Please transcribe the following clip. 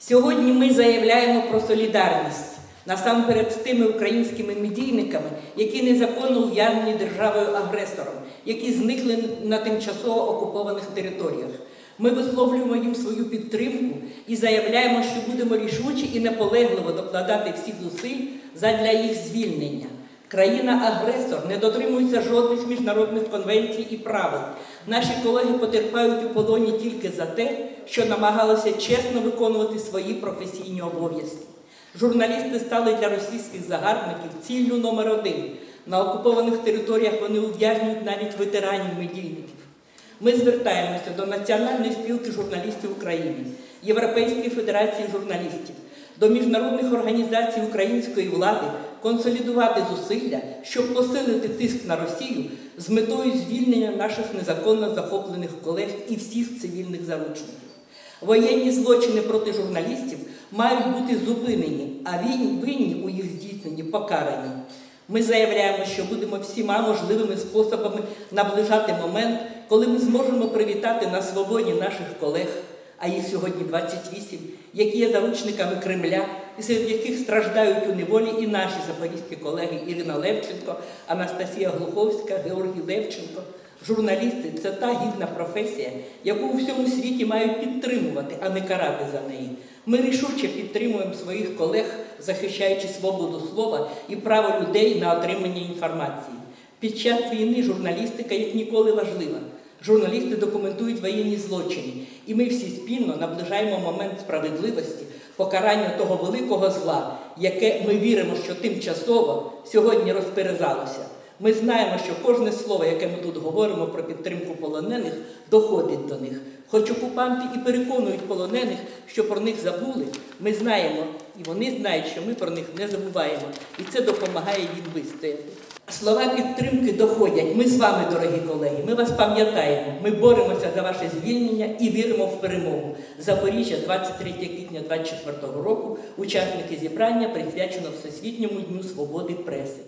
Сьогодні ми заявляємо про солідарність насамперед з тими українськими медійниками, які незаконно ув'язнені державою-агресором, які зникли на тимчасово окупованих територіях. Ми висловлюємо їм свою підтримку і заявляємо, що будемо рішуче і наполегливо докладати всіх зусиль задля їх звільнення. Країна-агресор не дотримується жодних міжнародних конвенцій і правил. Наші колеги потерпають у полоні тільки за те, що намагалися чесно виконувати свої професійні обов'язки. Журналісти стали для російських загарбників ціллю номер один. На окупованих територіях вони ув'язнюють навіть ветеранів медійників. Ми звертаємося до Національної спілки журналістів України, Європейської федерації журналістів, до міжнародних організацій української влади консолідувати зусилля, щоб посилити тиск на Росію з метою звільнення наших незаконно захоплених колег і всіх цивільних заручників. Воєнні злочини проти журналістів мають бути зупинені, а винні, у їх здійсненні покарані. Ми заявляємо, що будемо всіма можливими способами наближати момент, коли ми зможемо привітати на свободі наших колег, а їх сьогодні 28, які є заручниками Кремля, і серед яких страждають у неволі і наші запорізькі колеги Ірина Левченко, Анастасія Глуховська, Георгій Левченко. Журналісти це та гідна професія, яку у всьому світі мають підтримувати, а не карати за неї. Ми рішуче підтримуємо своїх колег, захищаючи свободу слова і право людей на отримання інформації. Під час війни журналістика як ніколи важлива. Журналісти документують воєнні злочини, і ми всі спільно наближаємо момент справедливості, покарання того великого зла, яке ми віримо, що тимчасово сьогодні розперезалося. Ми знаємо, що кожне слово, яке ми тут говоримо про підтримку полонених, доходить до них. Хоч окупанти і переконують полонених, що про них забули, ми знаємо, і вони знають, що ми про них не забуваємо. І це допомагає їм вистояти. Слова підтримки доходять. Ми з вами, дорогі колеги. Ми вас пам'ятаємо. Ми боремося за ваше звільнення і віримо в перемогу. Запоріжжя, 23 квітня 2024 року. Учасники зібрання присвячено Всесвітньому дню свободи преси.